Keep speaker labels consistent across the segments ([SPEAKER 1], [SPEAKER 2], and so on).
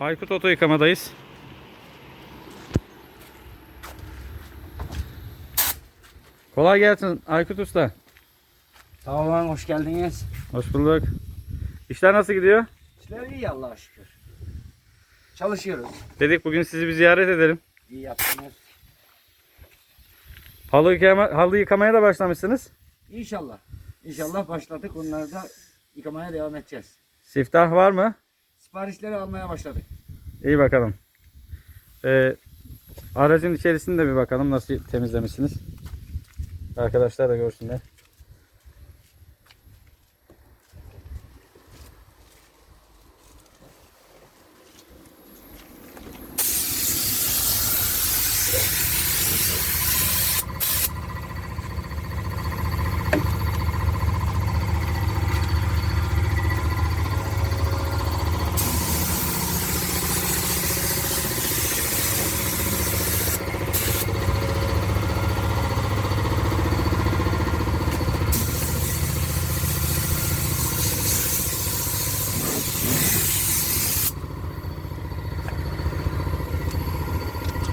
[SPEAKER 1] Aykut Oto yıkamadayız. Kolay gelsin Aykut Usta.
[SPEAKER 2] Sağ olun, hoş geldiniz.
[SPEAKER 1] Hoş bulduk. İşler nasıl gidiyor?
[SPEAKER 2] İşler iyi Allah'a şükür. Çalışıyoruz.
[SPEAKER 1] Dedik bugün sizi bir ziyaret edelim.
[SPEAKER 2] İyi yaptınız.
[SPEAKER 1] Halı, yıkama, halı yıkamaya da başlamışsınız.
[SPEAKER 2] İnşallah. İnşallah başladık. Onları da yıkamaya devam edeceğiz.
[SPEAKER 1] Siftah var mı?
[SPEAKER 2] Siparişleri almaya başladık.
[SPEAKER 1] İyi bakalım. Ee, aracın içerisinde bir bakalım nasıl temizlemişsiniz. Arkadaşlar da görsünler.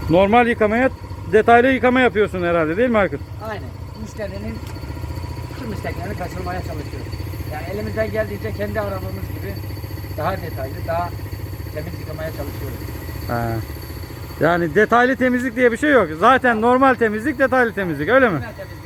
[SPEAKER 1] Normal yıkamaya detaylı yıkama yapıyorsun herhalde değil mi Aykut?
[SPEAKER 2] Aynen. Müşterinin tüm isteklerini kaçırmaya çalışıyoruz. Yani elimizden geldiğince kendi arabamız gibi daha detaylı, daha temiz yıkamaya çalışıyoruz.
[SPEAKER 1] Ha. Yani detaylı temizlik diye bir şey yok. Zaten normal temizlik detaylı temizlik öyle mi?
[SPEAKER 2] Hemen temizlik